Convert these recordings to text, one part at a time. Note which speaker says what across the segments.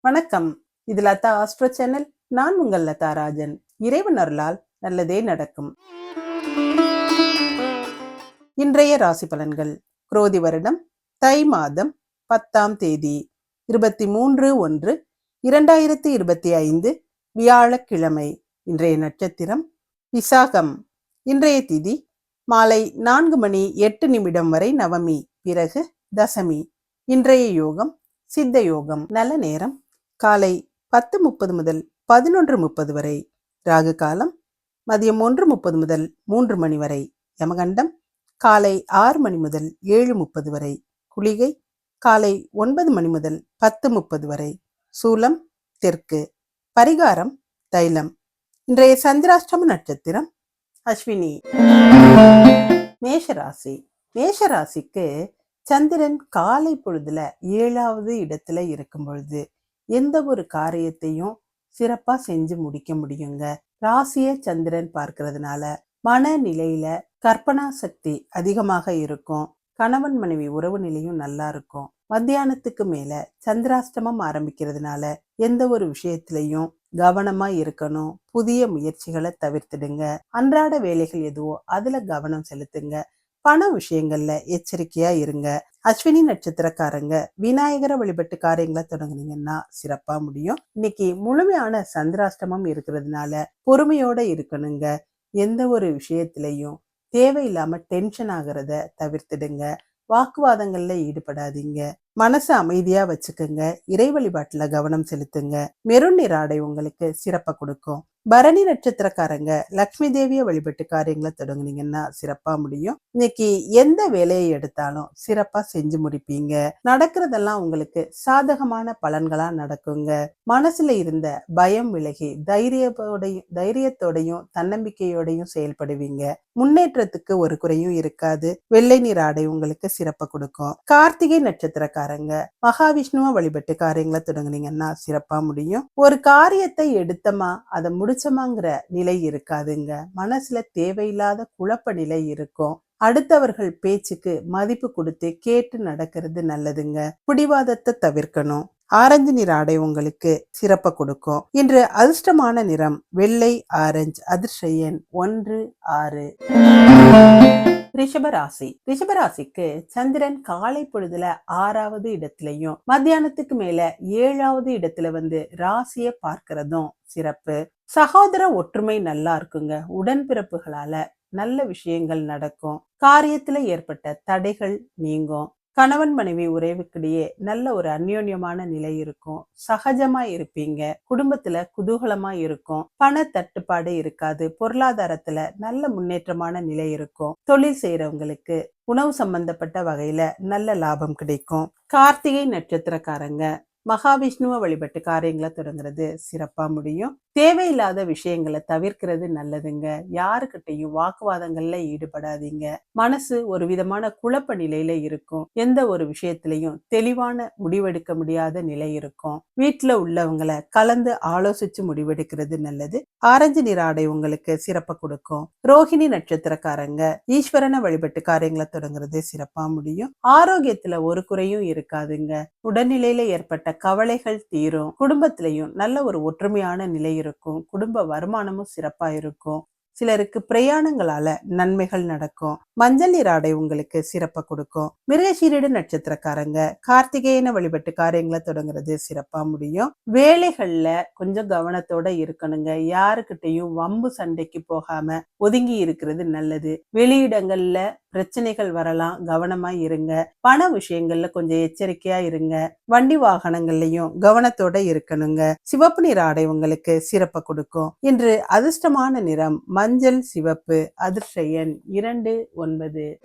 Speaker 1: வணக்கம். இது Latha astro channel. நான் உங்கள் லதா ராஜன். இறைவன் அருளால் நல்லதே நடக்கும். இன்றைய ராசி பலன்கள். குரோதி வருடம் தை மாதம் பத்தாம் தேதி இருபத்தி மூன்று ஒன்று இரண்டாயிரத்தி இருபத்தி ஐந்து வியாழக்கிழமை. இன்றைய நட்சத்திரம் விசாகம். இன்றைய திதி மாலை நான்கு மணி எட்டு நிமிடம் வரை நவமி பிறகு தசமி. இன்றைய யோகம் சித்த யோகம். நல்ல நேரம். காலை பத்து முப்பது முதல் பதினொன்று முப்பது வரை. ராகு காலம் மதியம் ஒன்று முப்பது முதல் மூன்று மணி வரை. யமகண்டம் காலை ஆறு மணி முதல் ஏழு முப்பது வரை. குளிகை காலை ஒன்பது மணி முதல் பத்து முப்பது வரை. சூலம் தெற்கு பரிகாரம் தைலம். இன்றைய சந்திராஷ்டம நட்சத்திரம் அஸ்வினி. மேஷராசி. மேஷராசிக்கு சந்திரன் காலை பொழுதுல ஏழாவது இடத்துல இருக்கும் பொழுது எந்த ஒரு காரியத்தையும் சிறப்பா செஞ்சு முடிக்க முடியுங்க. ராசிய சந்திரன் பார்க்கறதுனால மனநிலையில கற்பனா சக்தி அதிகமாக இருக்கும். கணவன் மனைவி உறவு நிலையும் நல்லா இருக்கும். மத்தியானத்துக்கு மேல சந்திராஷ்டமம் ஆரம்பிக்கிறதுனால எந்த ஒரு விஷயத்திலையும் கவனமா இருக்கணும். புதிய முயற்சிகளை தவிர்த்துடுங்க. அன்றாட வேலைகள் எதுவோ அதுல கவனம் செலுத்துங்க. பண விஷயங்கள்ல எச்சரிக்கையா இருங்க. அஸ்வினி நட்சத்திரக்காரங்க விநாயகரை வழிபட்டு காரியங்களை தொடங்குனீங்கன்னா சிறப்பா முடியும். இன்னைக்கு முழுமையான சந்திராஷ்டமம் இருக்கிறதுனால பொறுமையோட இருக்கணுங்க. எந்த ஒரு விஷயத்திலையும் தேவையில்லாம டென்ஷன் ஆகிறத தவிர்த்துடுங்க. வாக்குவாதங்கள்ல ஈடுபடாதீங்க. மனசை அமைதியா வச்சுக்கோங்க. இறை வழிபாட்டுல கவனம் செலுத்துங்க. மெருண் நிற ஆடை உங்களுக்கு சிறப்பை கொடுக்கும். பரணி நட்சத்திரக்காரங்க லக்ஷ்மி தேவியை வழிபட்டு காரியங்களை தொடங்குனீங்கன்னா சிறப்பா முடியும். இன்னைக்கு எந்த வேலையை எடுத்தாலும் சிறப்பா செஞ்சு முடிப்பீங்க. நடக்கிறதெல்லாம் உங்களுக்கு சாதகமான பலன்களா நடக்குங்க. மனசுல இருந்த பயம் விலகி தைரியத்தோடையும் தைரியத்தோடையும் தன்னம்பிக்கையோடையும் செயல்படுவீங்க. முன்னேற்றத்துக்கு ஒரு குறையும் இருக்காது. வெள்ளை நீர் ஆடை உங்களுக்கு சிறப்பை கொடுக்கும். கார்த்திகை நட்சத்திரக்காரங்க மகாவிஷ்ணுவை வழிபட்டு காரியங்களை தொடங்குனீங்கன்னா சிறப்பா முடியும். ஒரு காரியத்தை எடுத்தமா அதை முடிச்சமாங்கிற நிலை இருக்காதுங்க. மனசுல தேவையில்லாத குழப்ப நிலை இருக்கும். அடுத்தவர்கள் பேச்சுக்கு மதிப்பு கொடுத்து கேட்டு நடக்கிறது நல்லதுங்க. பிடிவாதத்தை தவிர்க்கணும். ஆரஞ்சு நிற ஆடை உங்களுக்கு சிறப்பை கொடுக்கும். இன்று அதிர்ஷ்டமான நிறம் வெள்ளை ஆரஞ்சு அதிர்ஷயன் ஒன்று ஆறு. ரிஷபராசி. ரிஷபராசிக்கு சந்திரன் காலை பொழுதுல ஆறாவது இடத்துலயும் மத்தியானத்துக்கு மேல ஏழாவது இடத்துல வந்து ராசிய பார்க்கறதும் சிறப்பு. சகோதர ஒற்றுமை நல்லா இருக்குங்க. உடன்பிறப்புகளால நல்ல விஷயங்கள் நடக்கும். காரியத்துல ஏற்பட்ட தடைகள் நீங்கும். கணவன் மனைவி உறவுக்கிடையே நல்ல ஒரு அந்யோன்யமான நிலை இருக்கும். சகஜமா இருப்பீங்க. குடும்பத்துல குதூகலமா இருக்கும். பண தட்டுப்பாடு இருக்காது. பொருளாதாரத்துல நல்ல முன்னேற்றமான நிலை இருக்கும். தொழில் செய்யறவங்களுக்கு உணவு சம்பந்தப்பட்ட வகையில நல்ல லாபம் கிடைக்கும். கார்த்திகை நட்சத்திரக்காரங்க மகாவிஷ்ணுவை வழிபட்டு காரியங்களை தொடங்குறது சிறப்பா முடியும். தேவையில்லாத விஷயங்களை தவிர்க்கிறது நல்லதுங்க. யாருக்கிட்டையும் வாக்குவாதங்கள்ல ஈடுபடாதீங்க. மனசு ஒரு விதமான குழப்ப நிலையில இருக்கும். எந்த ஒரு விஷயத்திலையும் தெளிவான முடிவெடுக்க முடியாத நிலை இருக்கும். வீட்டுல உள்ளவங்களை கலந்து ஆலோசிச்சு முடிவெடுக்கிறது நல்லது. ஆரஞ்சு நிற ஆடை உங்களுக்கு சிறப்பை கொடுக்கும். ரோஹிணி நட்சத்திரக்காரங்க ஈஸ்வரனை வழிபட்டு காரியங்களை தொடங்குறது சிறப்பா முடியும். ஆரோக்கியத்துல ஒரு குறையும் இருக்காதுங்க. உடல்நிலையில ஏற்பட்ட கவலைகள் தீரும். குடும்பத்திலையும் நல்ல ஒரு ஒற்றுமையான நிலை இருக்கும். குடும்ப வருமானமும் சிறப்பா இருக்கும். சிலருக்கு பிரயாணங்களால நன்மைகள் நடக்கும். மஞ்சள் நீர் ஆடை உங்களுக்கு சிறப்பை கொடுக்கும். மிருகசீரிடு நட்சத்திரக்காரங்க கார்த்திகேயன வழிபட்டு காரியங்களை தொடங்குறது சிறப்பா முடியும். வேலைகள்ல கொஞ்சம் கவனத்தோட இருக்கணுங்க. யாருக்கிட்டையும் வம்பு சண்டைக்கு போகாம ஒதுங்கி இருக்கிறது நல்லது. வெளியிடங்கள்ல பிரச்சனைகள் வரலாம் கவனமா இருங்க. பண விஷயங்கள்ல கொஞ்சம் எச்சரிக்கையா இருங்க. வண்டி வாகனங்கள்லயும் கவனத்தோட இருக்கணுங்க. சிவப்பு நிற ஆடை உங்களுக்கு சிறப்பை கொடுக்கும். இன்று அதிர்ஷ்டமான நிறம் மஞ்சள் மஞ்சள் சிவப்பு அதிர்ஷயன் இரண்டு ஒன்பது.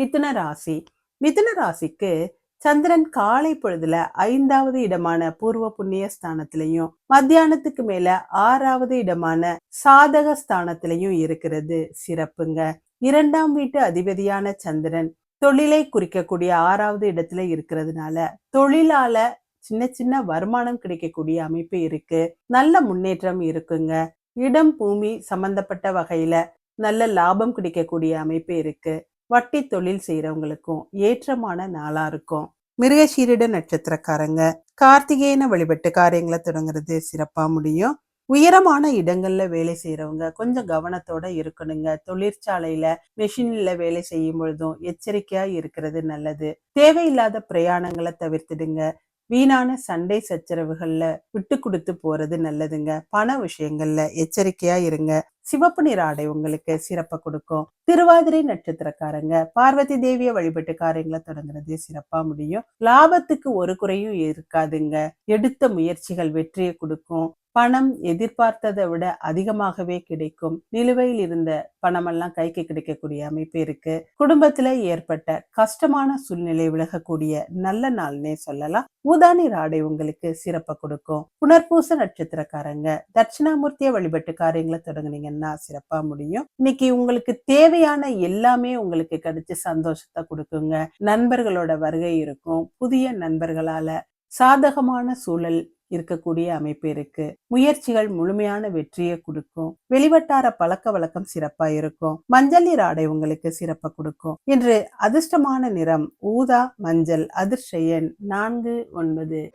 Speaker 1: மிதுன ராசி. மிதுன ராசிக்கு சந்திரன் காலை பொழுதுல ஐந்தாவது இடமான பூர்வ புண்ணிய ஸ்தானத்திலையும் மத்தியானத்துக்கு மேல ஆறாவது இடமான சாதக ஸ்தானத்திலையும் இருக்கிறது. சிறப்புங்க. இரண்டாம் வீட்டு அதிபதியான சந்திரன் தொழிலை குறிக்கக்கூடிய ஆறாவது இடத்துல இருக்கிறதுனால தொழிலால சின்ன சின்ன வருமானம் கிடைக்கக்கூடிய அமைப்பு இருக்கு. நல்ல முன்னேற்றம் இருக்குங்க. இடம் பூமி சம்பந்தப்பட்ட வகையில நல்ல லாபம் கிடைக்கக்கூடிய அமைப்பு இருக்கு. வட்டி தொழில் செய்யறவங்களுக்கும் ஏற்றமான நாளா இருக்கும். மிருகசீரிட நட்சத்திரக்காரங்க கார்த்திகேயன வழிபட்டு காரியங்களை தொடங்குறது சிறப்பா முடியும். உயரமான இடங்கள்ல வேலை செய்யறவங்க கொஞ்சம் கவனத்தோட இருக்கணுங்க. தொழிற்சாலையில மெஷின்ல வேலை செய்யும் பொழுதும் எச்சரிக்கையா இருக்கிறது நல்லது. தேவையில்லாத பிரயாணங்களை தவிர்த்துடுங்க. வீணான சண்டை சச்சரவுகள்ல விட்டு கொடுத்து போறது நல்லதுங்க. பண விஷயங்கள்ல எச்சரிக்கையா இருங்க. சிவப்பு நிற ஆடை உங்களுக்கு சிறப்பை கொடுக்கும். திருவாதிரை நட்சத்திரக்காரங்க பார்வதி தேவிய வழிபட்டு காரியங்களை தொடங்குறது சிறப்பா முடியும். லாபத்துக்கு ஒரு குறையும் இருக்காதுங்க. எடுத்த முயற்சிகள் வெற்றியை கொடுக்கும். பணம் எதிர்பார்த்ததை விட அதிகமாகவே கிடைக்கும். நிலுவையில் இருந்த பணமெல்லாம் கைக்கு கிடைக்கக்கூடிய அமைப்பு இருக்கு. குடும்பத்துல ஏற்பட்ட கஷ்டமான சூழ்நிலை விலகக்கூடிய நல்ல நாள்னே சொல்லலாம். ஊதானி ராடை உங்களுக்கு சிறப்பை கொடுக்கும். புனர்பூச நட்சத்திரக்காரங்க தட்சிணாமூர்த்திய வழிபட்டு காரியங்களை தொடங்குனீங்கன்னா சிறப்பா முடியும். இன்னைக்கு உங்களுக்கு தேவையான எல்லாமே உங்களுக்கு கிடைச்சு சந்தோஷத்தை கொடுக்குங்க. நண்பர்களோட வருகை இருக்கும். புதிய நண்பர்களால சாதகமான சூழல் இருக்கக்கூடிய அமைப்பு இருக்கு. முயற்சிகள் முழுமையான வெற்றியை கொடுக்கும். வெளிவட்டார பழக்க வழக்கம் சிறப்பா இருக்கும். மஞ்சள் நீர் ஆடை உங்களுக்கு சிறப்பை கொடுக்கும். இன்று அதிர்ஷ்டமான நிறம் ஊதா மஞ்சள் அதிர்ஷயன் நான்கு ஒன்பது.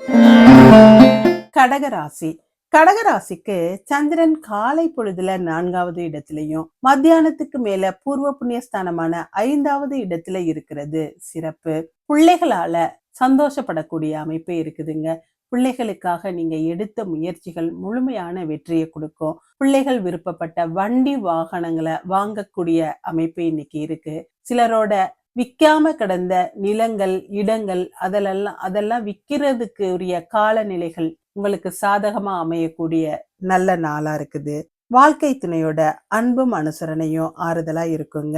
Speaker 1: கடகராசி. கடகராசிக்கு சந்திரன் காலை பொழுதுல நான்காவது இடத்திலையும் மத்தியானத்துக்கு மேல பூர்வ புண்ணியஸ்தானமான ஐந்தாவது இடத்துல இருக்கிறது சிறப்பு. பிள்ளைகளால சந்தோஷப்படக்கூடிய அமைப்பு இருக்குதுங்க. பிள்ளைகளுக்காக நீங்க எடுத்த முயற்சிகள் முழுமையான வெற்றியை கொடுக்கும். பிள்ளைகள் விருப்பப்பட்ட வண்டி வாகனங்களை வாங்கக்கூடிய அமைப்பு இன்னைக்கு இருக்கு. சிலரோட விற்காம கிடந்த நிலங்கள் இடங்கள் அதெல்லாம் அதெல்லாம் விற்கிறதுக்கு உரிய காலநிலைகள் உங்களுக்கு சாதகமா அமையக்கூடிய நல்ல நாளா இருக்குது. வாழ்க்கை துணையோட அன்பும் அனுசரணையும் ஆறுதலா இருக்குங்க.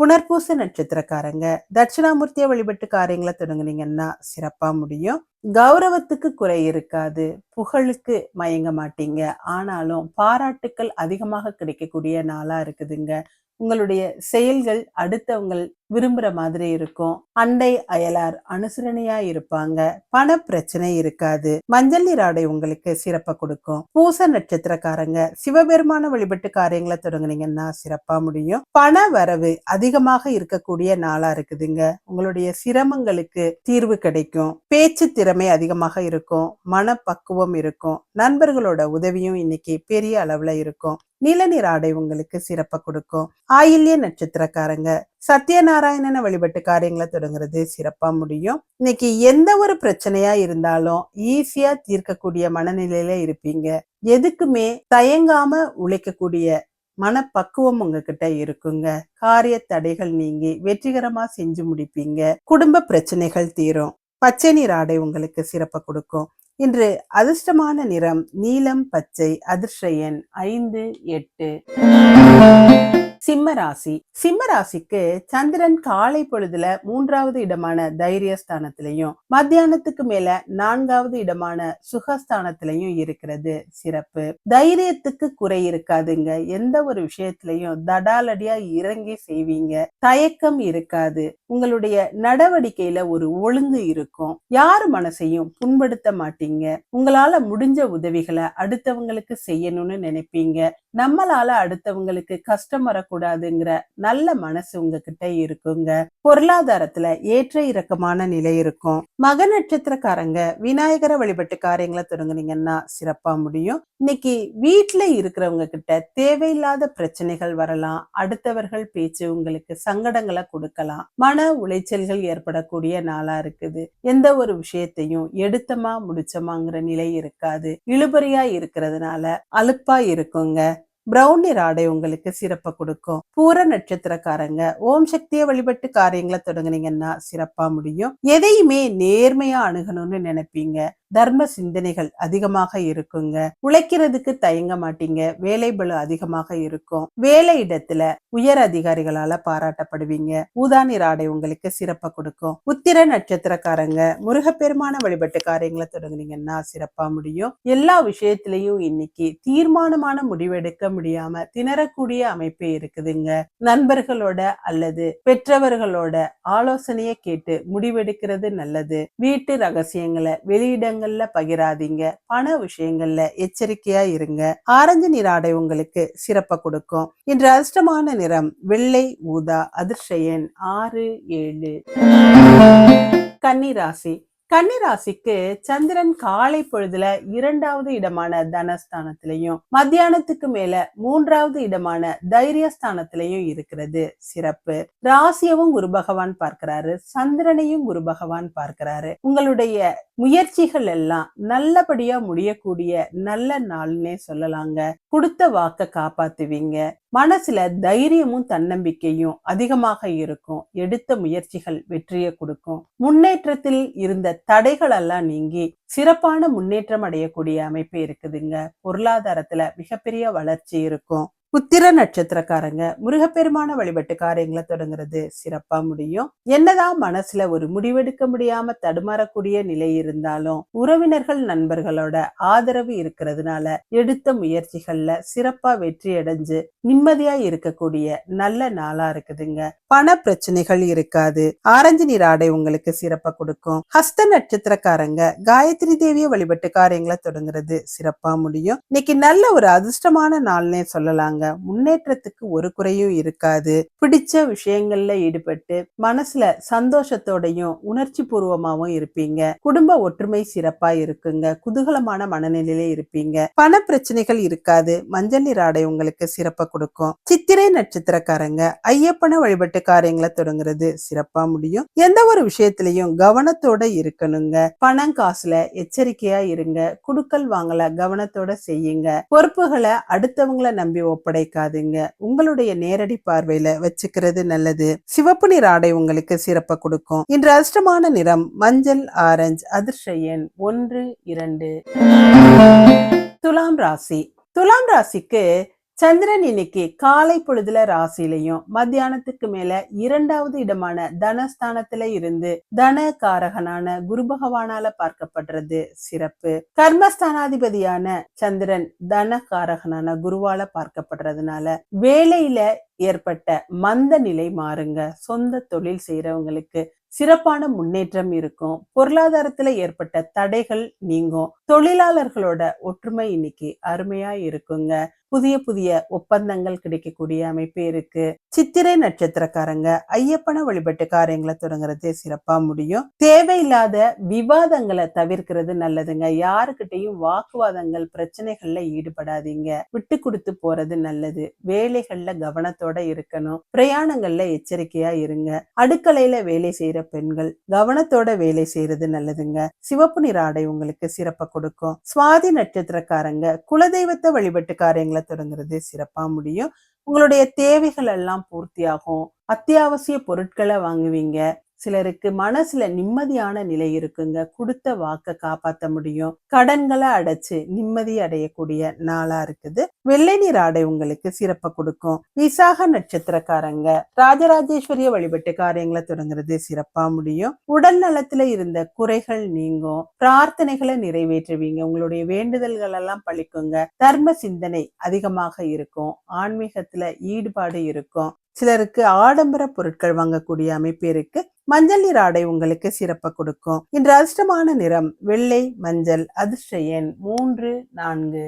Speaker 1: புனர்பூச நட்சத்திரக்காரங்க தட்சிணாமூர்த்தியை வழிபட்டு காரியங்களை தொடங்குனீங்கன்னா சிறப்பா முடியும். கௌரவத்துக்கு குறை இருக்காது. புகழுக்கு மயங்க மாட்டீங்க. ஆனாலும் பாராட்டுக்கள் அதிகமாக கிடைக்கக்கூடிய நாளா இருக்குதுங்க. உங்களுடைய செயல்கள் அடுத்தவங்க விரும்புற மாதிரி இருக்கும். அண்டை அயலார் அனுசரணையா இருப்பாங்க. பண பிரச்சனை இருக்காது. மஞ்சள் நீராடை உங்களுக்கு சிறப்பை கொடுக்கும். பூச நட்சத்திரக்காரங்க சிவபெருமான வழிபட்டு காரியங்களை தொடங்குனீங்கன்னா சிறப்பா முடியும். பண வரவு அதிகமாக இருக்கக்கூடிய நாளா இருக்குதுங்க. உங்களுடைய சிரமங்களுக்கு தீர்வு கிடைக்கும். பேச்சு திறமை அதிகமாக இருக்கும் மனப்பக்குவம் இருக்கும் நண்பர்களோட உதவியும் இன்னைக்கு பெரிய அளவுல இருக்கும். நிலநீர் ஆடை உங்களுக்கு சிறப்பை கொடுக்கும். ஆயில்ய நட்சத்திரக்காரங்க சத்யநாராயணனை வழிபட்டு காரியங்களை தொடங்குறது சிறப்பா முடியும். இன்னைக்கு எந்த ஒரு பிரச்சனையா இருந்தாலும் ஈஸியா தீர்க்கக்கூடிய மனநிலையில இருப்பீங்க. எதுக்குமே தயங்காம உழைக்கக்கூடிய மனப்பக்குவம் உங்ககிட்ட இருக்குங்க. காரிய தடைகள் நீங்கி வெற்றிகரமா செஞ்சு முடிப்பீங்க. குடும்ப பிரச்சனைகள் தீரும். பச்சை நீர் ஆடை உங்களுக்கு சிறப்பை கொடுக்கும். இன்று அதிர்ஷ்டமான நிறம் நீலம் பச்சை அதிர்ஷ்ட எண் ஐந்து எட்டு. சிம்ம ராசி. சிம்ம ராசிக்கு சந்திரன் காலை பொழுதுல மூன்றாவது இடமான தைரியஸ்தானத்திலையும் மத்தியானத்துக்கு மேல நான்காவது இடமான சுகஸ்தானத்திலையும் இருக்கிறது சிறப்பு. தைரியத்துக்கு குறை இருக்காதுங்க. எந்த ஒரு விஷயத்திலையும் தடாலடியா இறங்கி செய்வீங்க. தயக்கம் இருக்காது. உங்களுடைய நடவடிக்கையில ஒரு ஒழுங்கு இருக்கும். யார் மனசையும் புண்படுத்த மாட்டீங்க. உங்களால முடிஞ்ச உதவிகளை அடுத்தவங்களுக்கு செய்யணும்னு நினைப்பீங்க. நம்மளால அடுத்தவங்களுக்கு கஷ்டம் கூடாதுங்கிற நல்ல மனசு உங்ககிட்ட இருக்குங்க. பொருளாதாரத்துல ஏற்ற இறக்கமான நிலை இருக்கும். மக நட்சத்திரக்காரங்க விநாயகரை வழிபட்டு காரியங்களை தொடங்குனீங்கன்னா சிறப்பா முடியும். இன்னைக்கு வீட்டுல இருக்கிறவங்க கிட்ட தேவையில்லாத பிரச்சனைகள் வரலாம். அடுத்தவர்கள் பேச்சு உங்களுக்கு சங்கடங்களை கொடுக்கலாம். மன உளைச்சல்கள் ஏற்படக்கூடிய நாளா இருக்குது. எந்த ஒரு விஷயத்தையும் எடுத்தமா முடிச்சமாங்கிற நிலை இருக்காது. இழுபறியா இருக்கிறதுனால அலுப்பா இருக்குங்க. பிரௌன் நிற ஆடை உங்களுக்கு சிறப்பை கொடுக்கும். பூர நட்சத்திரக்காரங்க ஓம் சக்தியை வழிபட்டு காரியங்களை தொடங்குனீங்கன்னா சிறப்பா முடியும். எதையுமே நேர்மையா அணுகணும்னு நினைப்பீங்க. தர்ம சிந்தனைகள் அதிகமாக இருக்குங்க. உழைக்கிறதுக்கு தயங்க மாட்டீங்க. வேலை பலு அதிகமாக இருக்கும். வேலை இடத்துல உயர் அதிகாரிகளால பாராட்டப்படுவீங்க. ஊதானிர் ஆடை உங்களுக்கு சிறப்பா கொடுக்கும். உத்திர நட்சத்திரக்காரங்க முருகப்பெருமான வழிபட்டு காரியங்களை தொடங்குனீங்கன்னா சிறப்பா முடியும். எல்லா விஷயத்திலையும் இன்னைக்கு தீர்மானமான முடிவெடுக்க முடியாம திணறக்கூடிய அமைப்பு இருக்குதுங்க. நண்பர்களோட அல்லது பெற்றவர்களோட ஆலோசனையை கேட்டு முடிவெடுக்கிறது நல்லது. வீட்டு ரகசியங்களை விஷயங்கள்ல பகிராதீங்க. பண விஷயங்கள்ல எச்சரிக்கையா இருங்க. ஆரஞ்சு நிற ஆடை உங்களுக்கு சிறப்பை கொடுக்கும். இன்று அதிர்ஷ்டமான நிறம் வெள்ளை ஊதா அதிர்ஷ்ட எண் ஆறு ஏழு. கன்னி ராசி. கன்னிராசிக்கு சந்திரன் காலை பொழுதுல இரண்டாவது இடமான தனஸ்தானத்திலையும் மத்தியானத்துக்கு மேல மூன்றாவது இடமான தைரியஸ்தானத்திலையும் இருக்கிறது. சிறப்பு. ராசியவும் குரு பகவான் பார்க்கிறாரு. சந்திரனையும் குரு பகவான் பார்க்கிறாரு. உங்களுடைய முயற்சிகள் எல்லாம் நல்லபடியா முடியக்கூடிய நல்ல நாள்னே சொல்லலாங்க. கொடுத்த வாக்க காப்பாத்துவீங்க. மனசுல தைரியமும் தன்னம்பிக்கையும் அதிகமாக இருக்கும். எடுத்த முயற்சிகள் வெற்றியை கொடுக்கும். முன்னேற்றத்தில் இருந்த தடைகள் எல்லாம் நீங்கி சிறப்பான முன்னேற்றம் அடையக்கூடிய அமைப்பு இருக்குதுங்க. பொருளாதாரத்துல மிகப்பெரிய வளர்ச்சி இருக்கும். உத்திர நட்சத்திரக்காரங்க முருகப்பெருமான வழிபட்டு காரியங்களை தொடங்குறது சிறப்பா முடியும். என்னதான் மனசுல ஒரு முடிவெடுக்க முடியாம தடுமாறக்கூடிய நிலை இருந்தாலும் உறவினர்கள் நண்பர்களோட ஆதரவு இருக்கிறதுனால எடுத்த முயற்சிகள்ல சிறப்பா வெற்றி அடைஞ்சு நிம்மதியா இருக்கக்கூடிய நல்ல நாளா இருக்குதுங்க. பண பிரச்சனைகள் இருக்காது. ஆரஞ்சு நீர் ஆடை உங்களுக்கு சிறப்பா கொடுக்கும். ஹஸ்த நட்சத்திரக்காரங்க காயத்ரி தேவிய வழிபட்டு காரியங்களை தொடங்குறது சிறப்பா முடியும். இன்னைக்கு நல்ல ஒரு அதிர்ஷ்டமான நாள்னே சொல்லலாங்க. முன்னேற்றத்துக்கு ஒரு குறையும் இருக்காது. பிடிச்ச விஷயங்கள்ல ஈடுபட்டு மனசுல சந்தோஷத்தோடையும் உணர்ச்சி பூர்வமாவும் இருப்பீங்க. குடும்ப ஒற்றுமை சிறப்பா இருக்குங்க. குதூகலமான மனநிலையில இருப்பீங்க. பண பிரச்சனைகள் இருக்காது. மஞ்சள் நீர் ஆடை உங்களுக்கு சிறப்பா கொடுக்கும். சித்திரை நட்சத்திரக்காரங்க ஐயப்பன வழிபட்டு காரியங்களை தொடங்குறது சிறப்பா முடியும். எந்த ஒரு விஷயத்திலையும் கவனத்தோட இருக்கணுங்க. பணம் காசுல எச்சரிக்கையா இருங்க. குடுக்கல் வாங்கல கவனத்தோட செய்யுங்க. பொறுப்புகளை அடுத்தவங்கள நம்பி ஒப்படைக்காதீங்க உங்களுடைய நேரடி பார்வையில வச்சுக்கிறது நல்லது. சிவப்பு நிற ஆடை உங்களுக்கு சிறப்பை கொடுக்கும். இன்று அதிர்ஷ்டமான நிறம் மஞ்சள் ஆரஞ்சு அதிர்ஷ்ட எண் ஒன்று இரண்டு. துலாம் ராசி. துலாம் ராசிக்கு சந்திரன் இன்னைக்கு காலை பொழுதுல ராசிலையும் மத்தியானத்துக்கு மேல இரண்டாவது இடமான தனஸ்தானத்துல இருந்து தன காரகனான குரு பகவானால பார்க்கப்படுறது சிறப்பு. கர்மஸ்தானாதிபதியான சந்திரன் தன காரகனான குருவால பார்க்கப்படுறதுனால வேலையில ஏற்பட்ட மந்த நிலை மாறுங்க. சொந்த தொழில் செய்யறவங்களுக்கு சிறப்பான முன்னேற்றம் இருக்கும். பொருளாதாரத்துல ஏற்பட்ட தடைகள் நீங்கும். தொழிலாளர்களோட ஒற்றுமை இன்னைக்கு அருமையா இருக்குங்க. புதிய புதிய ஒப்பந்தங்கள் கிடைக்கக்கூடிய அமைப்பு இருக்கு. சித்திரை நட்சத்திரக்காரங்க ஐயப்பனை வழிபட்டு காரியங்களை தொடங்குறது சிறப்பா முடியும். தேவையில்லாத விவாதங்களை தவிர்க்கிறது நல்லதுங்க. யாருக்கிட்டையும் வாக்குவாதங்கள் பிரச்சனைகள்ல ஈடுபடாதீங்க. விட்டு கொடுத்து போறது நல்லது. வேலைகள்ல கவனத்தோட இருக்கணும். பிரயாணங்கள்ல எச்சரிக்கையா இருங்க. அடுக்கலையில வேலை செய்யற பெண்கள் கவனத்தோட வேலை செய்யறது நல்லதுங்க. சிவப்பு நிற ஆடை உங்களுக்கு சிறப்பை கொடுக்கும். சுவாதி நட்சத்திரக்காரங்க குலதெய்வத்தை வழிபட்டு காரியங்களை தொடங்குறது சிறப்பா முடியும். உங்களுடைய தேவைகள் எல்லாம் பூர்த்தியாகும். அத்தியாவசிய பொருட்களை வாங்குவீங்க. சிலருக்கு மனசுல நிம்மதியான நிலை இருக்குங்க. கொடுத்த வாக்க காப்பாத்த முடியும். கடன்களை அடைச்சு நிம்மதி அடையக்கூடிய நாளா இருக்குது. வெள்ளை நீர் ஆடை உங்களுக்கு சிறப்ப கொடுக்கும். விசாக நட்சத்திரக்காரங்க ராஜராஜேஸ்வரிய வழிபட்டு காரியங்களை தொடங்குறது சிறப்பா முடியும். உடல் நலத்துல இருந்த குறைகள் நீங்கும். பிரார்த்தனைகளை நிறைவேற்றுவீங்க. உங்களுடைய வேண்டுதல்கள் எல்லாம் பழிக்குங்க. தர்ம சிந்தனை அதிகமாக இருக்கும். ஆன்மீகத்துல ஈடுபாடு இருக்கும். சிலருக்கு ஆடம்பர பொருட்கள் வாங்கக்கூடிய அமைப்பு இருக்கு. மஞ்சள் நிற ஆடை உங்களுக்கு சிறப்ப கொடுக்கும். இன்று அதிர்ஷ்டமான நிறம் வெள்ளை மஞ்சள் அதிர்ஷ்ட எண் மூன்று நான்கு.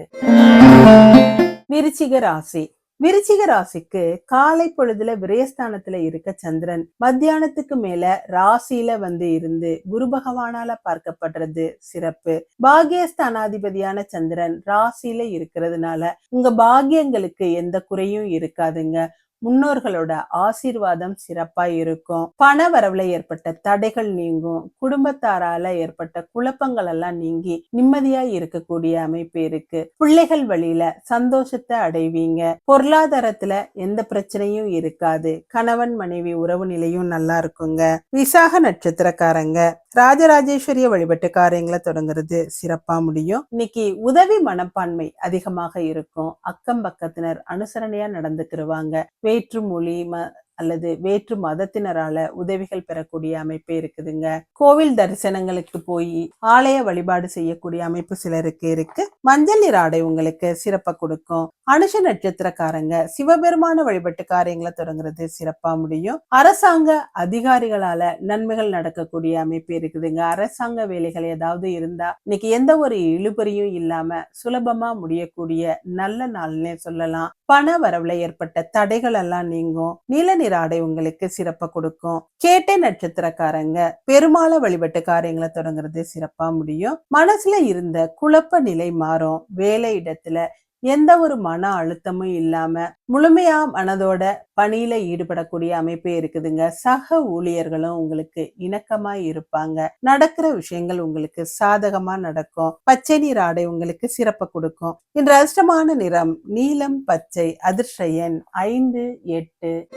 Speaker 1: விருச்சிக ராசி. விருச்சிக ராசிக்கு காலை பொழுதுல விரயஸ்தானத்துல இருக்க சந்திரன் மத்தியானத்துக்கு மேல ராசியில வந்து இருந்து குரு பகவானால பார்க்கப்படுறது சிறப்பு. பாகியஸ்தானாதிபதியான சந்திரன் ராசியில இருக்கிறதுனால உங்க பாகியங்களுக்கு எந்த குறையும் இருக்காதுங்க. முன்னோர்களோட ஆசீர்வாதம் சிறப்பா இருக்கும். பண வரவுல ஏற்பட்ட தடைகள் நீங்கும். குடும்பத்தாரால ஏற்பட்ட குழப்பங்கள் எல்லாம் நீங்கி நிம்மதியா இருக்கக்கூடிய அமைப்பு இருக்கு. பிள்ளைகள் வழியில சந்தோஷத்தை அடைவீங்க. பொருளாதாரத்துல எந்த பிரச்சனையும் இருக்காது. கணவன் மனைவி உறவு நிலையும் நல்லா இருக்குங்க. விசாக நட்சத்திரக்காரங்க ராஜராஜேஸ்வரிய வழிபட்டு காரியங்களை தொடங்குறது சிறப்பா முடியும். இன்னைக்கு உதவி மனப்பான்மை அதிகமாக இருக்கும். அக்கம் பக்கத்தினர் அனுசரணையா நடந்துக்கிருவாங்க. வேற்று மொழி ம அல்லது வேற்று மதத்தினரால உதவிகள் பெறக்கூடிய அமைப்பு இருக்குதுங்க. கோவில் தரிசனங்களுக்கு போய் ஆலய வழிபாடு செய்யக்கூடிய அமைப்பு சிலருக்கு இருக்கு. மஞ்சள் நிற ஆடை உங்களுக்கு சிறப்பாக கொடுக்கும். அனுஷ நட்சத்திரக்காரங்க சிவபெருமான வழிபட்டு காரியங்களை தொடங்குறது சிறப்பா முடியும். அரசாங்க அதிகாரிகளால நன்மைகள் நடக்கக்கூடிய அமைப்பு இருக்குதுங்க. அரசாங்க வேலைகள் ஏதாவது இருந்தா இன்னைக்கு எந்த ஒரு இழுபறியும் இல்லாம சுலபமா முடியக்கூடிய நல்ல நாள்னே சொல்லலாம். பண வரவுல ஏற்பட்ட தடைகள் எல்லாம் நீங்கும். நீல நிற ஆடை உங்களுக்கு சிறப்பை கொடுக்கும். கேட்டை நட்சத்திரக்காரங்க பெருமாளை வழிபட்டு காரியங்களை தொடங்குறது சிறப்பா முடியும். மனசுல இருந்த குழப்ப நிலை மாறும். வேலை இடத்துல எந்த ஒரு மன அழுத்தமும் இல்லாம முழுமையா மனதோட பணியில ஈடுபடக்கூடிய அமைப்பே இருக்குதுங்க. சக ஊழியர்களும் உங்களுக்கு இணக்கமா இருப்பாங்க. நடக்கிற விஷயங்கள் உங்களுக்கு சாதகமா நடக்கும். பச்சை நீர் ஆடை உங்களுக்கு சிறப்பை கொடுக்கும். இன்று அதிர்ஷ்டமான நிறம் நீலம் பச்சை அதிர்ஷ்ட எண் ஐந்து எட்டு.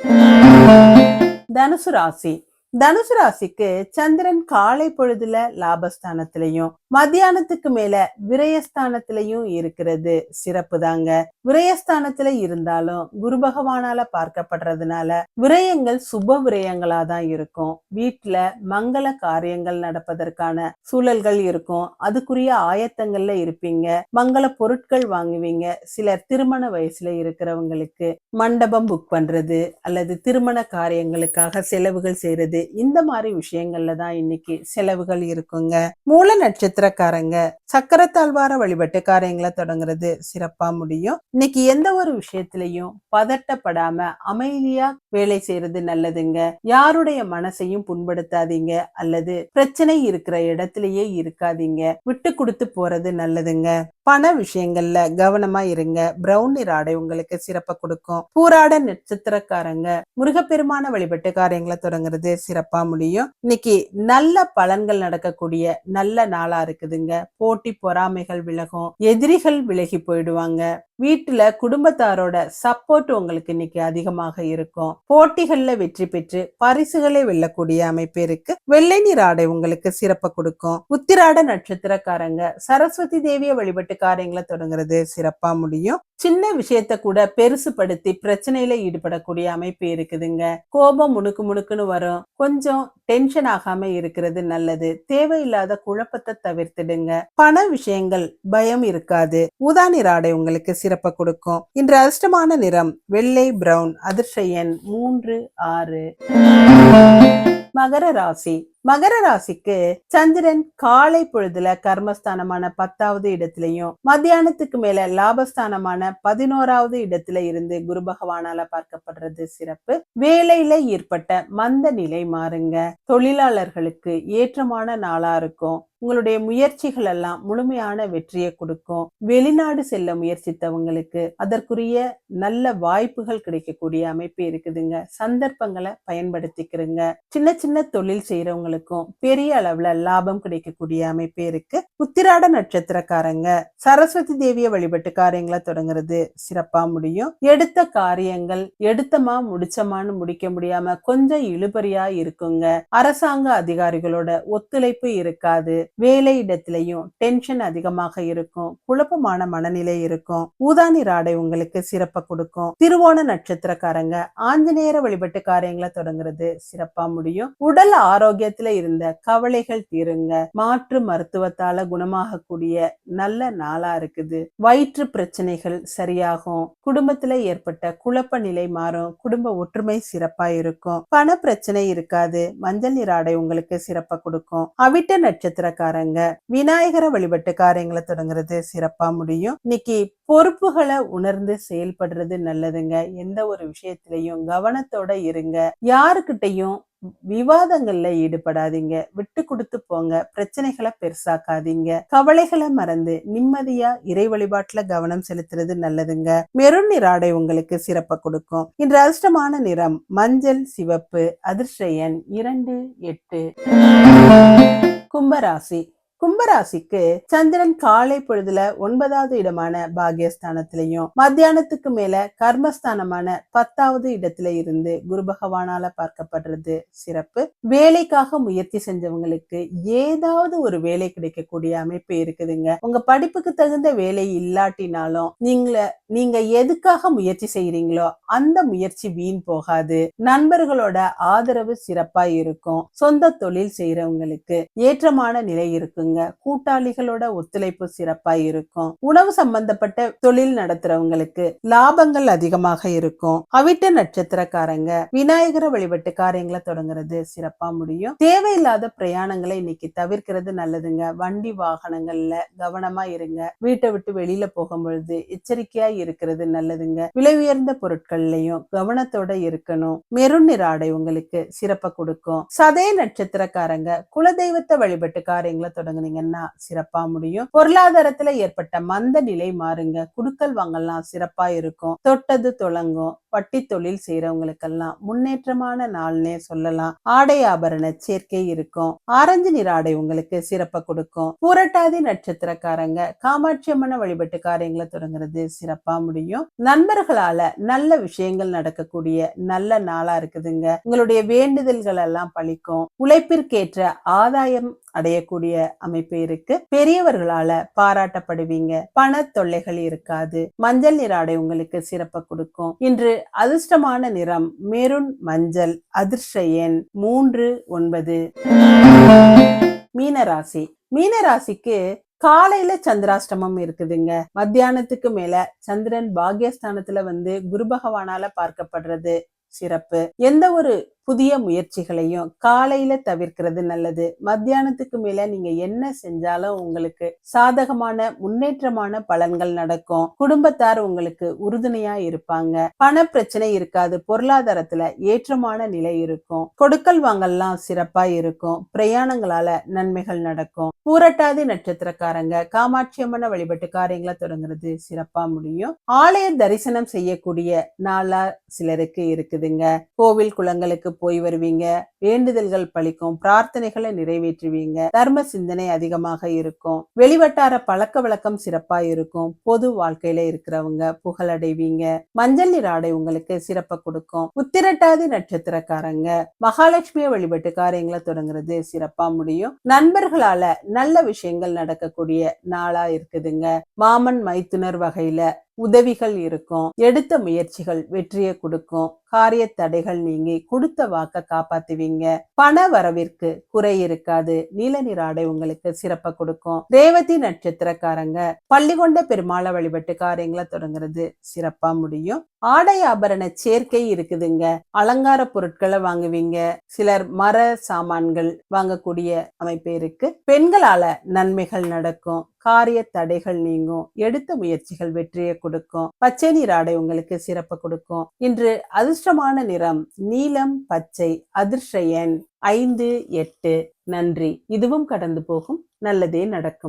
Speaker 1: தனுசு ராசி தனுசு ராசிக்கு சந்திரன் காலை பொழுதுல லாபஸ்தானத்திலையும் மத்தியானத்துக்கு மேல விரயஸ்தானத்திலையும் இருக்கிறது. சிறப்பு தாங்க. விரயஸ்தானத்துல இருந்தாலும் குரு பகவானால பார்க்கப்படுறதுனால விரயங்கள் சுப விரயங்களா தான் இருக்கும். வீட்டுல மங்கள காரியங்கள் நடப்பதற்கான சூழல்கள் இருக்கும். அதுக்குரிய ஆயத்தங்கள்ல இருப்பீங்க. மங்கள பொருட்கள் வாங்குவீங்க. சிலர் திருமண வயசுல இருக்கிறவங்களுக்கு மண்டபம் புக் பண்றது அல்லது திருமண காரியங்களுக்காக செலவுகள் செய்யறது இந்த மாதிரி விஷயங்கள்ல தான் இன்னைக்கு செலவுகள் இருக்குங்க. மூல நட்சத்திரக்காரங்க சக்கரத்தாழ்வார வழிபட்டு காரியங்களை தொடங்குறது சிறப்பா முடியும். இன்னைக்கு எந்த ஒரு விஷயத்திலையும் பதட்டப்படாம அமைதியா வேலை செய்யறது நல்லதுங்க. யாருடைய மனசையும் புண்படுத்தாதீங்க. அல்லது பிரச்சனை இருக்கிற இடத்திலேயே இருக்காதீங்க. விட்டு கொடுத்து போறது நல்லதுங்க. பண விஷயங்கள்ல கவனமா இருங்க. பிரவுன் நிற ஆடை உங்களுக்கு சிறப்பை கொடுக்கும். பூராட நட்சத்திரக்காரங்க முருகப்பெருமான வழிபட்டு காரியங்களை தொடங்குறது சிறப்பா முடியும். இன்னைக்கு நல்ல பலன்கள் நடக்கக்கூடிய நல்ல நாளா இருக்குதுங்க. போட்டி பொறாமைகள் விலகும் எதிரிகள் விலகி போயிடுவாங்க. வீட்டுல குடும்பத்தாரோட சப்போர்ட் உங்களுக்கு இன்னைக்கு அதிகமாக இருக்கும். போட்டிகள்ல வெற்றி பெற்று பரிசுகளை வெல்லக்கூடிய அமைப்பு இருக்கு. வெள்ளை நீர் ஆடை உங்களுக்கு சிறப்பை கொடுக்கும். உத்திராட நட்சத்திரக்காரங்க சரஸ்வதி தேவியை வழிபட்டு காரியங்களை தொடங்குறது சிறப்பா முடியும். சின்ன விஷயத்த கூட பெருசுபடுத்தி பிரச்சனையில ஈடுபடக்கூடிய அமைப்பு இருக்குதுங்க. கோபம் முணுக்கு முணுக்குன்னு வரும். கொஞ்சம் டென்ஷன் ஆகாம இருக்கிறது நல்லது. தேவையில்லாத குழப்பத்தை தவிர்த்துடுங்க. பண விஷயங்கள் பயம் இருக்காது. ஊதா நிற ஆடை உங்களுக்கு சிறப்பை கொடுக்கும். இன்று அதிர்ஷ்டமான நிறம் வெள்ளை பிரவுன் அதிர்ஷயன் எண் மூன்று ஆறு. மகர ராசி. மகர ராசிக்கு சந்திரன் காலை பொழுதுல கர்மஸ்தானமான பத்தாவது இடத்திலையும் மத்தியானத்துக்கு மேல லாபஸ்தானமான பதினோராவது இடத்துல இருந்து குரு பகவானால பார்க்கப்படுறது சிறப்பு. வேலையில ஏற்பட்ட மந்த நிலை மாறுங்க. தொழிலாளர்களுக்கு ஏற்றமான நாளா இருக்கும். உங்களுடைய முயற்சிகள் எல்லாம் முழுமையான வெற்றியை கொடுக்கும். வெளிநாடு செல்ல முயற்சித்தவங்களுக்கு அதற்குரிய நல்ல வாய்ப்புகள் கிடைக்கக்கூடிய அமைப்பு இருக்குதுங்க. சந்தர்ப்பங்களை பயன்படுத்திக்கிறங்க. சின்ன சின்ன தொழில் செய்யறவங்க செய்யறவங்களுக்கும் பெரிய அளவுல லாபம் கிடைக்கக்கூடிய அமைப்பு இருக்கு. உத்திராட நட்சத்திரக்காரங்க சரஸ்வதி தேவிய வழிபட்டு காரியங்களை தொடங்குறது சிறப்பா முடியும். எடுத்த காரியங்கள் எடுத்தமா முடிச்சமான்னு முடிக்க முடியாம கொஞ்சம் இழுபறியா இருக்குங்க. அரசாங்க அதிகாரிகளோட ஒத்துழைப்பு இருக்காது. வேலை இடத்திலையும் டென்ஷன் அதிகமாக இருக்கும். குழப்பமான மனநிலை இருக்கும். ஊதானி ராடை உங்களுக்கு சிறப்பை கொடுக்கும். திருவோண நட்சத்திரக்காரங்க ஆஞ்சநேயர வழிபட்டு காரியங்களை தொடங்குறது சிறப்பா முடியும். உடல் ஆரோக்கியத்தை இருந்த கவலைகள் தீருங்க. மாற்று மருத்துவத்தால குணமாகக்கூடிய நல்ல நாளா இருக்குது. வயிற்று பிரச்சனைகள் சரியாகும். குடும்பத்துல ஏற்பட்ட குழப்ப நிலை மாறும். குடும்ப ஒற்றுமை சிறப்பா இருக்கும். பண பிரச்சனை இருக்காது. மஞ்சள் நீர் ஆடை உங்களுக்கு சிறப்பா கொடுக்கும். அவிட்ட நட்சத்திரக்காரங்க விநாயகரை வழிபட்டு காரியங்களை தொடங்குறது சிறப்பா முடியும். இன்னைக்கு பொறுப்புகளை உணர்ந்து செயல்படுறது நல்லதுங்க. எந்த ஒரு விஷயத்திலையும் கவனத்தோட இருங்க. யாருக்கிட்டையும் விவாதங்கள்ல ஈடுபடாதீங்க. விட்டு கொடுத்து போங்க. பிரச்சனைகளை பெருசாக்காதீங்க. கவலைகளை மறந்து நிம்மதியா இறை வழிபாட்டுல கவனம் செலுத்துறது நல்லதுங்க. மெருன் நிறாடை உங்களுக்கு சிறப்பை கொடுக்கும். இன்று அதிர்ஷ்டமான நிறம் மஞ்சள் சிவப்பு அதிர்ஷ்ட எண் இரண்டு எட்டு. கும்பராசி. கும்பராசிக்கு சந்திரன் காலை பொழுதுல ஒன்பதாவது இடமான பாகியஸ்தானத்திலையும் மத்தியானத்துக்கு மேல கர்மஸ்தானமான பத்தாவது இடத்துல இருந்து குரு பகவானால பார்க்கப்படுறது சிறப்பு. வேலைக்காக முயற்சி செஞ்சவங்களுக்கு ஏதாவது ஒரு வேலை கிடைக்கக்கூடிய அமைப்பு இருக்குதுங்க. உங்க படிப்புக்கு தகுந்த வேலை இல்லாட்டினாலும் நீங்கள நீங்க எதுக்காக முயற்சி செய்யறீங்களோ அந்த முயற்சி வீண் போகாது. நண்பர்களோட ஆதரவு சிறப்பா இருக்கும். சொந்த தொழில் செய்யறவங்களுக்கு ஏற்றமான நிலை இருக்குங்க. இருக்குங்க கூட்டாளிகளோட ஒத்துழைப்பு சிறப்பா இருக்கும். உணவு சம்பந்தப்பட்ட தொழில் நடத்துறவங்களுக்கு லாபங்கள் அதிகமாக இருக்கும். அவிட்ட நட்சத்திரக்காரங்க விநாயகரை வழிபட்டு காரியங்களை தொடங்குறது சிறப்பா முடியும். தேவையில்லாத பிரயாணங்களை இன்னைக்கு தவிர்க்கிறது நல்லதுங்க. வண்டி வாகனங்கள்ல கவனமா இருங்க. வீட்டை விட்டு வெளியில போகும் பொழுது எச்சரிக்கையா இருக்கிறது நல்லதுங்க. விலை உயர்ந்த பொருட்கள்லயும் கவனத்தோட இருக்கணும். மெருன் நிற ஆடை உங்களுக்கு சிறப்பை கொடுக்கும். சதய நட்சத்திரக்காரங்க குலதெய்வத்தை வழிபட்டு காரியங்களை வாங்கினீங்கன்னா சிறப்பா முடியும்? பொருளாதாரத்துல ஏற்பட்ட மந்த நிலை மாறுங்க. குடுக்கல் வாங்கலாம் சிறப்பா இருக்கும். தொட்டது தொடங்கும் வட்டி தொழில் செய்யறவங்களுக்கெல்லாம் முன்னேற்றமான நாள்னே சொல்லலாம். ஆடை ஆபரண சேர்க்கை இருக்கும். ஆரஞ்சு நிற ஆடை உங்களுக்கு சிறப்பை கொடுக்கும். புரட்டாதி நட்சத்திரக்காரங்க காமாட்சி அம்மன வழிபட்டு காரியங்களை தொடங்குறது சிறப்பா முடியும். நண்பர்களால நல்ல விஷயங்கள் நடக்கக்கூடிய நல்ல நாளா இருக்குதுங்க. உங்களுடைய வேண்டுதல்கள் எல்லாம் பழிக்கும். உழைப்பிற்கேற்ற ஆதாயம் அடையக்கூடிய அமைப்பு இருக்கு. பெரியவர்களால பாராட்டப்படுவீங்க. பண தொல்லைகள் இருக்காது. மஞ்சள் நிற ஆடை உங்களுக்கு சிறப்பை கொடுக்கும். இன்று அதிர்ஷ்டமான நிறம் மெருன் மஞ்சள் அதிர்ஷ்ட எண் மூன்று ஒன்பது. மீனராசி. மீனராசிக்கு காலையில சந்திராஷ்டமம் இருக்குதுங்க. மத்தியானத்துக்கு மேல சந்திரன் பாக்யஸ்தானத்துல வந்து குரு பகவானால பார்க்கப்படுறது சிறப்பு. எந்த ஒரு புதிய முயற்சிகளையும் காலையில தவிர்க்கிறது நல்லது. மத்தியானத்துக்கு மேல நீங்க என்ன செஞ்சாலும் உங்களுக்கு சாதகமான முன்னேற்றமான பலன்கள் நடக்கும். குடும்பத்தார் உங்களுக்கு உறுதுணையா இருப்பாங்க. பண பிரச்சனை இருக்காது. பொருளாதாரத்துல ஏற்றமான நிலை இருக்கும். கொடுக்கல் வாங்கல்லாம் சிறப்பா இருக்கும். பிரயாணங்களால நன்மைகள் நடக்கும். பூரட்டாதி நட்சத்திரக்காரங்க காமாட்சி அம்மனை வழிபட்டு காரியங்களை தொடங்குறது சிறப்பா முடியும். ஆலய தரிசனம் செய்யக்கூடிய நாளா சிலருக்கு இருக்குதுங்க. கோவில் குளங்களுக்கு போய் வருவீங்க. வேண்டுதல்கள் பழிக்கும். பிரார்த்தனைகளை நிறைவேற்றுவீங்க. தர்ம சிந்தனை அதிகமாக இருக்கும். வெளிவட்டார பழக்க வழக்கம் சிறப்பா இருக்கும். பொது வாழ்க்கையில இருக்கிறவங்க புகழடைவீங்க. மஞ்சள் நீர் ஆடை உங்களுக்கு சிறப்பை கொடுக்கும். உத்திரட்டாதி நட்சத்திரக்காரங்க மகாலட்சுமியை வழிபட்டு காரியங்களை தொடங்குறது சிறப்பா முடியும். நண்பர்களால நல்ல விஷயங்கள் நடக்கக்கூடிய நாளா இருக்குதுங்க. மாமன் மைத்துனர் வகையில உதவிகள் இருக்கும் எடுத்த முயற்சிகள் வெற்றியை கொடுக்கும் காரிய தடைகள் நீங்கி கொடுத்த வாக்க காப்பாத்துவீங்க. பண வரவிற்கு குறை இருக்காது. நீல நிற ஆடை உங்களுக்கு சிறப்பை கொடுக்கும். ரேவதி நட்சத்திரக்காரங்க பள்ளி கொண்ட பெருமாளை வழிபட்டு காரியங்களை தொடங்குறது சிறப்பா முடியும். ஆடை ஆபரண சேர்க்கை இருக்குதுங்க. அலங்கார பொருட்களை வாங்குவீங்க. சிலர் மர சாமான்கள் வாங்கக்கூடிய அமைப்பு இருக்கு. பெண்களால நன்மைகள் நடக்கும். காரிய தடைகள் நீங்கும் எடுத்த முயற்சிகள் வெற்றியை கொடுக்கும் பச்சை நீர் ஆடை உங்களுக்கு சிறப்பு கொடுக்கும். இன்று அதிர்ஷ்டமான நிறம் நீலம் பச்சை அதிர்ஷ்ட எண் ஐந்து எட்டு. நன்றி. இதுவும் கடந்து போகும். நல்லதே நடக்கும்.